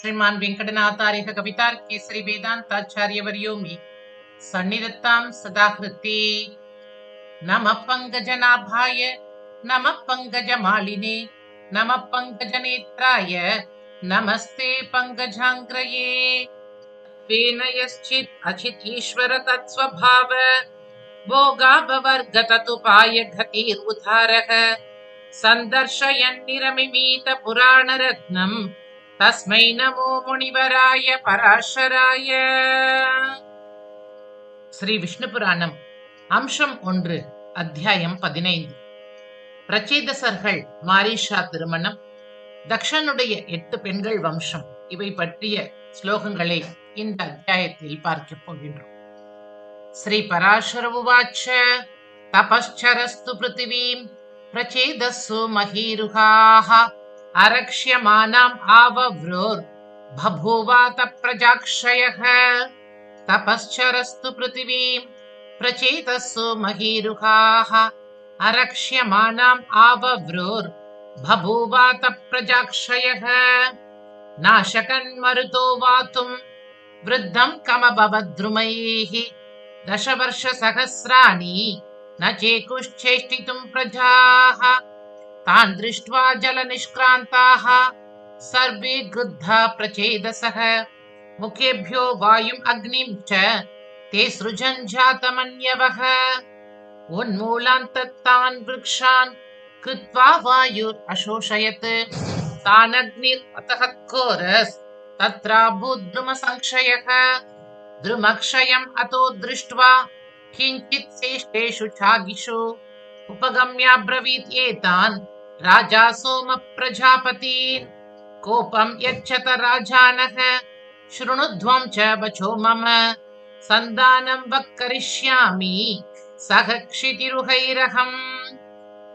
श्रीमान् वेङ्कटनाथार्यः कवितार्केसरि वेदान्ताचार्यवर्यो मे। सन्निधत्तां सदा हृति नमः पङ्कजनाभाय नमः पङ्कजमालिने नमः पङ्कजनेत्राय नमस्ते पङ्कजाङ्ग्रये। यश्चित् अचित् ईश्वर तत्स्वभाव भोगाभवर्गततुपाय गतिरुद्धारः सन्दर्शयन्निरमिमीत पुराणरत्नम् தஸ்மை नमो முனிவராய पराशराय। ஸ்ரீ விஷ்ணு புராணம் அம்சம் ஒன்று அத்தியாயம் பதினைந்து। பிரச்சேதசர்கள் மாரிஷா திருமணம் தக்ஷனுடைய எட்டு பெண்கள் வம்சம் இவை பற்றிய ஸ்லோகங்களை இந்த அத்தியாயத்தில் பார்க்க போகின்றோம். ஸ்ரீ பராசர உவாச்ச தபஸ்சரஸ்து பிருத்திவீம் பிரச்சேதசு மகீருகாக अरक्ष्यमानाम् आवव्रोर्। बभूवात प्रजाक्षयः। तपश्चरस्तु पृथिवीम् प्रचेतस्सु महीरुहाः। अरक्ष्यमानाम् आवव्रोर्। बभूवात प्रजाक्षयः। नाशकन्मरुतो वातुम्। वृद्धम् कमभवद्रुमैः। दशवर्षसहस्राणि। न चेकुश्चेष्टितुम् प्रजाः तान् दृष्ट्वा जलनिष्क्रान्ताः। सर्वे गृद्धा प्रचेदसः। मुखेभ्यो वायुम् अग्निम् च ते सृजन् जातमन्यवः। उन्मूलान्तत्तान् वृक्षान् कृत्वा वायुर् अशोषयत्। तानग्निर् अतः घोरस् तत्राभूद्रुमसंक्षयः द्रुमक्षयम् अतो दृष्ट्वा किञ्चित् श्रेष्ठेषु छागिषु उपगम्याब्रवीत् एतान् राजा सोम प्रजापतीन् कोपम् यच्छत राजानः। शृणुध्वम् च वचो मम। सन्दानम् वक्करिष्यामि सह क्षितिरुहैरहम्।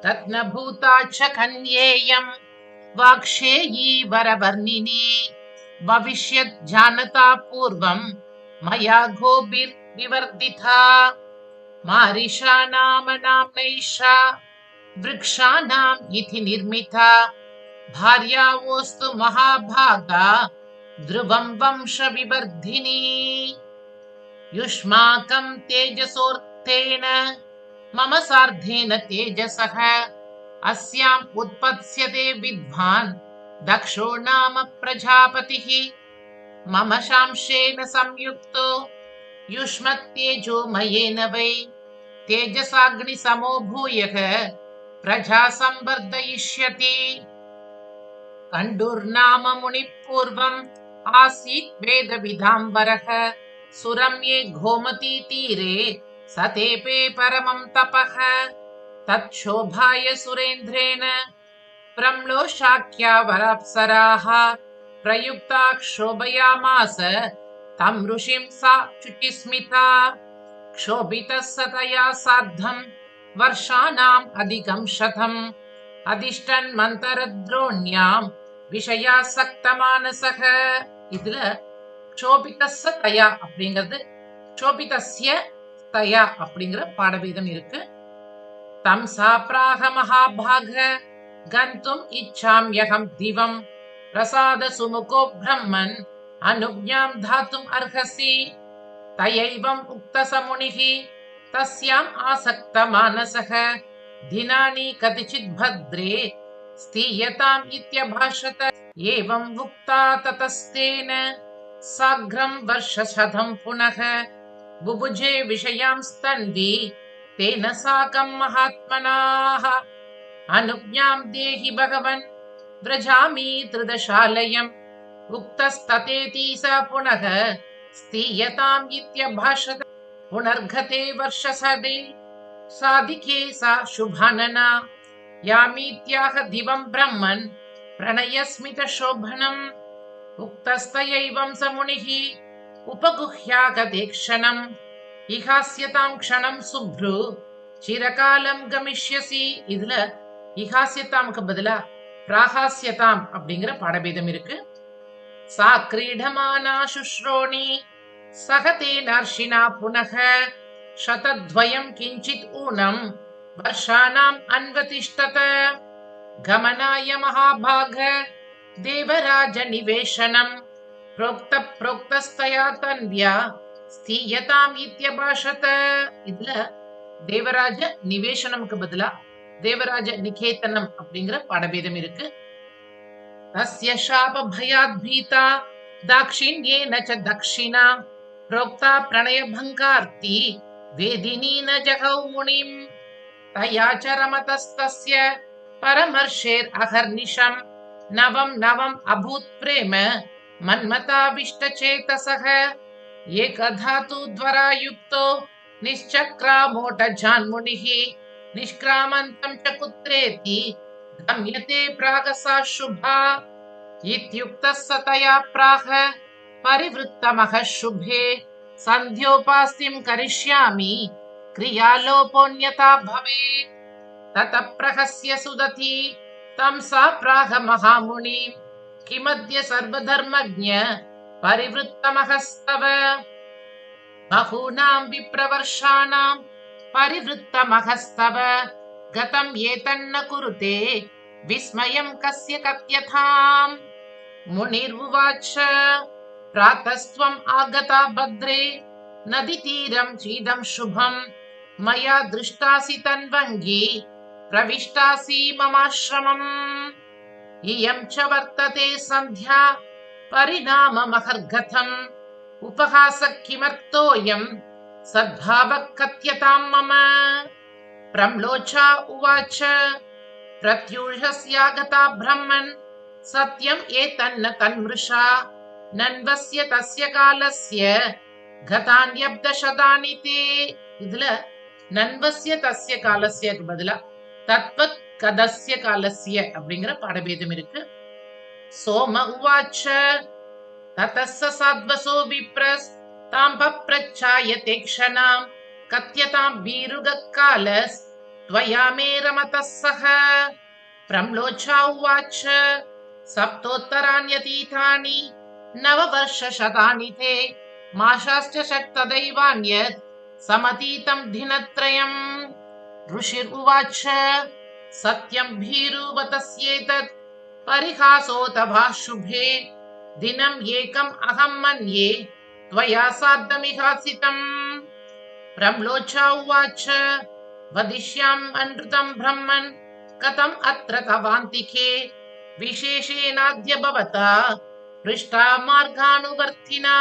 रत्नभूता च कन्येयम् वाक्षेयी वरवर्णिनी। भविष्यत् जानता मया गोभिर्विवर्धिता। मारिषा नाम नाम्नैषा वृक्षाणाम् इति निर्मिता। भार्यावोस्तु महाभागा ध्रुवम् वंशविवर्धिनी युष्माकम् तेजसोऽर्थेन मम सार्धेन तेजसः। अस्याम् उत्पत्स्यते विद्वान् दक्षो नाम प्रजापतिः। मम शांशेन संयुक्तो युष्मत्तेजोमयेन वै तेजसाग्निसमो भूयः प्रजा संवर्धयिष्यति कण्डुर्नाम मुनिः पूर्वम् आसीत् वेदविधाम्बरः सुरम्ये घोमती तीरे सतेपे परमम् तपः। तच्छोभाय सुरेन्द्रेण प्रम्लोशाख्या वराप्सराः प्रयुक्ता क्षोभयामास तं ऋषिं सा शुचिस्मिता क्षोभितः स तया सार्धम् वर्षाणाम् अधिकम् शतम् அதிஷ்டன் மந்தரத்ரோண்யாம் விஷயாசக்தமானசக இதுல க்ஷோபிதஸ்ஸ தயா அப்படிங்கிறது க்ஷோபிதஸ்ய தயா அப்படிங்கிற பாடபேதம் இருக்கு தம் சாப்ராக மகாபாக கந்தும் இச்சாம்யகம் திவம் பிரசாத சுமுகோ பிரம்மன் அனுஜ்ஞாம் தாத்தும் அர்ஹசி तयैवम् उक्तसमुनिः तस्याम् आसक्तमानसः दिनानि कतिचित् भद्रे स्थीयताम् इत्यभाषत एवम् उक्ता ततस्तेन साघ्रं वर्षशतम् पुनः बुभुजे विषयांस्तन्वी तेन साकम् महात्मनाः। अनुज्ञाम् देहि भगवन् व्रजामि त्रिदशालयम् उक्तस्ततेति स पुनः स्थीयताम् इत्यभाषत पुनर्गते वर्षसदे साधिके सा शुभानना यामीत्याह दिवम् ब्रह्मन् प्रणयस्मितशोभनम् उक्तस्तयैवम् स मुनिः उपगुह्यागते क्षणम् இகாசியதாம் க்ஷணம் சுப்ரு சிரகாலம் கமிஷ்யசி இதுல இகாசியதாம்க்கு பதிலா பிராகாசியதாம் அப்படிங்கிற பாடபேதம் இருக்கு சா கிரீடமானா சுஷ்ரோணி சகதேனார்ஷினா புனக शतद्वयम् किञ्चित् ऊनम् वर्षाणाम् अन्वतिष्ठत गमनाय महाभाग देवराजनिवेशनम् प्रोक्त प्रोक्तस्तया तन्व्या ஸ்தீயதாம் இத்தியபாஷத இதுல தேவராஜ நிவேசனம்க்கு பதிலா தேவராஜ நிகேதனம் அப்படிங்கிற பாடபேதம் இருக்கு तस्य शापभयात् भीता दाक्षिण्येन च दक्षिणा, प्रोक्ता प्रणयभङ्गार्ती, वेदिनी न जगौ मुनिम्। तया च रमतस्तस्य परमर्षेरहर्निशम् नवम् नवम् अभूत् प्रेम मन्मताभिष्टचेतसः एकधातुद्वरायुक्तो निश्चक्रामोटजान्मुनिः निष्क्रामन्तम् च कुत्रेति गम्यते प्रागसा शुभा इत्युक्तः स तया प्राह परिवृत्तमः शुभे। सन्ध्योपास्तिम् करिष्यामि क्रियालोपोऽन्यथा भवेत्। ततः प्रहस्य सुदति तं सा प्राह महामुनि। किमद्य सर्वधर्मज्ञ परिवृत्तमहस्तव बहूनां विप्रवर्षाणां परिवृत्तमहस्तव गतम् एतन्न कुरुते। विस्मयं कस्य कथ्यथाम् मुनिर्उवाच प्रातस्त्वम् आगता भद्रे। नदीतीरं शुभम्। मया दृष्टासि तन्वङ्गी। प्रविष्टासि ममाश्रमम्। इयं च वर्तते सन्ध्या। परिणाममहर्गतम् उपहासः किमर्थोऽयम्? सद्भावः कथ्यतां मम प्रम्लोचा उवाच प्रत्यूषस्यागता ब्रह्मन् सत्यम् एतन्न तन्मृषा நன்வசிய தஸ்ய காலஸ்ய கதான்யப்தசதானி தே இதுல நன்வசிய தஸ்ய காலஸ்யக்கு பதிலா தத்வத் கதஸ்ய காலஸ்ய அப்படிங்கிற பாடபேதம் இருக்கு சோம உவாச்ச ததஸ்ஸ சாத்வசோ விப்ரஸ் தாம் பப்ரச்சாய தேக்ஷணாம் கத்யதாம் பீருக காலஸ் त्वया मे रमतः सह। प्रम्लोचा उवाच। सप्तोत्तराण्यतीतानि नववर्षशतानि ते। माशाश्च षट्तदैवान्यत् समतीतं दिनत्रयम् ऋषिर्उवाच सत्यं भीरुवतस्येतत्। परिहासोऽथवा शुभे दिनम् एकम् अहं मन्ये। त्वया सार्धमिहासितम्। प्रम्लोचा उवाच वदिष्याम् अनृतं ब्रह्मन्। कथम् अत्र तवान्तिके विशेषेणाद्य भवता पृष्टा मार्गानुवर्तिना।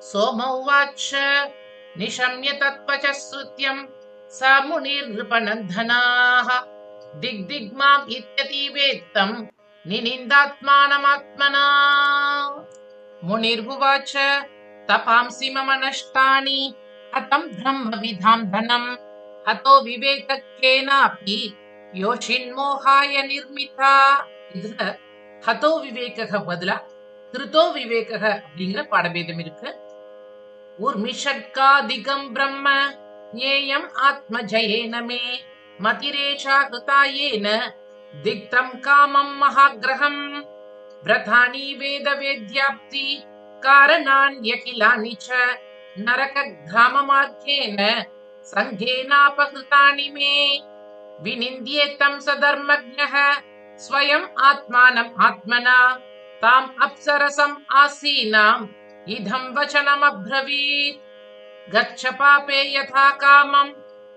सोम उवाच निशम्य तत्पचः श्रुत्यम्। स मुनिर्नृपनन्दनाः। दिग्दिग्माम् इत्यतीवेत्तम्। निनिन्दात्मानमात्मना। मुनिर्भुवाच। तपांसि मम नष्टानि। हतम् ब्रह्मविधाम् धनम् हतो விவேகக்கேனாபி யோஷின்மோகாய நிர்மிதா. இதுல ஹதோ விவேக பதிலா திருதோ விவேக அப்படிங்கிற பாடபேதம் இருக்கு. ஊர்மிஷட்காதிகம் பிரம்ம ஞேயம் ஆத்மஜயேனமே மதிரேஷா ஹிருதாயேன திக்தம் காமம் மகாகிரகம் விரதானி வேத வேத்யாப்தி காரணான்யகிலானி ச நரக கிராமமார்க்கேன सङ्घेनापहृतानि मे। विनिन्द्येतं धर्मज्ञः स्वयम् आत्मानम् आत्मना। ताम् अप्सरसम् आसीनाम् इदं वचनमब्रवीत्। गच्छ पापे यथा कामम्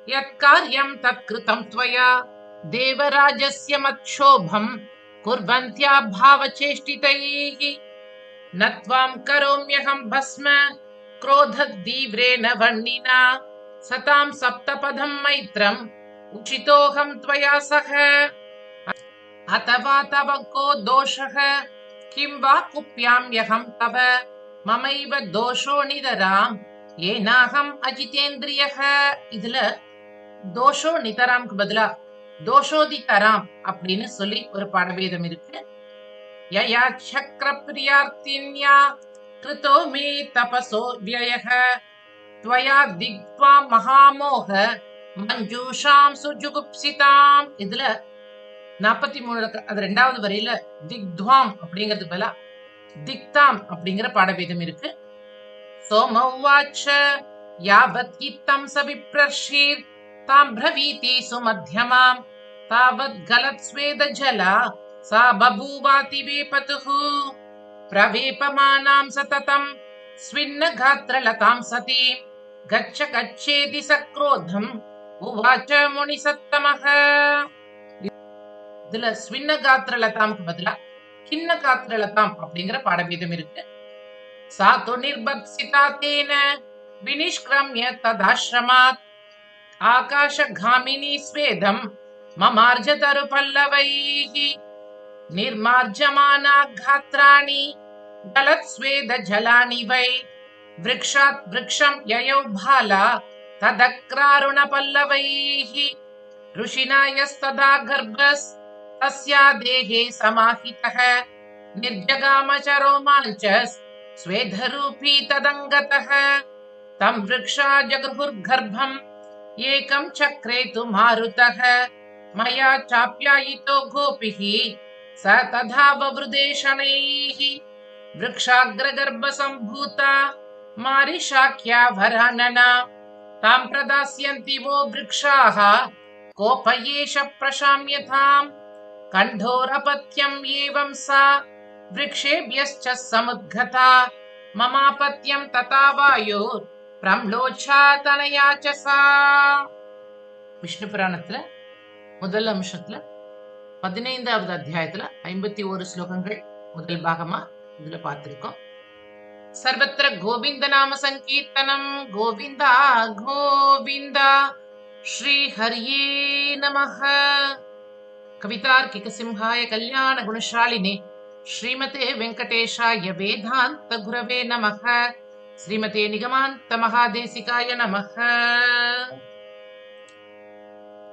यत्कार्यम् तत्कृतम् त्वया। देवराजस्य मत्क्षोभम् कुर्वन्त्या भावचेष्टितैः न त्वाम् करोम्यहम् भस्म क्रोधदीव्रेण वर्णिना सताम् सप्तपदम् मैत्रम् उचितोऽहम् त्वया सह अथवा तव को दोषः किं वा कुप्याम्यहम् तव ममैव दोषो नितराम् येनाहम् अजितेन्द्रियः இதுல தோஷோ நிதராம்க்கு பதிலா தோஷோதி தராம் அப்படின்னு சொல்லி ஒரு பாடபேதம் இருக்கு யயா சக்கர பிரியார்த்தின்யா கிருதோ மே தபசோ வியயः त्वया दिग्त्वा மகாமோக மஞ்சூஷாம் சுஜுகுப்சிதாம் இதுல நாற்பத்தி மூணு அது ரெண்டாவது வரையில திக்த்வாம் அப்படிங்கிறது பதிலா திக்தாம் அப்படிங்கிற பாடபேதம் இருக்கு சோம உவாச்ச யாவத் இத்தம் சவிப்ரஷீர் தாம் பிரவீதி சுமத்தியமாம் तावत् गलत् स्वेद जला सा बभूवाति वेपतुः प्रवेपमानां सततं स्विन्नगात्रलतां सती गच्छ गच्छेति सक्रोधम् உவாச்ச முனி சத்தமக இதுல ஸ்வின்ன காத்திர லதாம்க்கு பதிலா கிண்ண காத்திர லதாம் அப்படிங்கிற பாடபேதம் இருக்கு சாத்து நிர்பத்சிதா தேன வினிஷ்கிரமிய ததாசிரமாத் ஆகாஷ காமினி ஸ்வேதம் மமார்ஜதரு பல்லவைः निर्मार्जमाना घात्राणि गलत्स्वेद जलानि वै वृक्षात् वृक्षं ययौ भाला तदक्रारुणपल्लवैः। ऋषिना यस्तदा गर्भस् तस्या देहे समाहितः। निर्जगाम च रोमाञ्चस् स्वेधरूपी तदङ्गतः। तं वृक्षा जगृहुर्गर्भम् एकं चक्रे तु मारुतः। मया चाप्यायितो गोपिः स तथा ववृदे शनैः वृक्षाग्रगर्भसम्भूता मारिशाख्या वरानना तां प्रदास्यन्ति वो वृक्षाः कोप एष प्रशाम्यताम् कण्ठोरपत्यम् एवं सा वृक्षेभ्यश्च समुद्गता ममापत्यं तथा वायोर् பிரம்லோச்சாதனயா ச சா விஷ்ணு புராணத்துல முதல் அம்சத்துல பதினைந்தாவது அத்தியாயத்துல ஐம்பத்தி ஒரு ஸ்லோகங்கள் முதல் பாகமா இதுல பார்த்திருக்கோம் सर्वत्र गोविन्द नाम संकीर्तनं गोविन्दा गोविन्द। श्रीहरि कवितार्किकसिंहाय कल्याणगुणशालिने श्रीमते वेङ्कटेशाय वेदान्तगुरवे नमः। श्रीमते निगमान्तमहादेशिकाय नमः।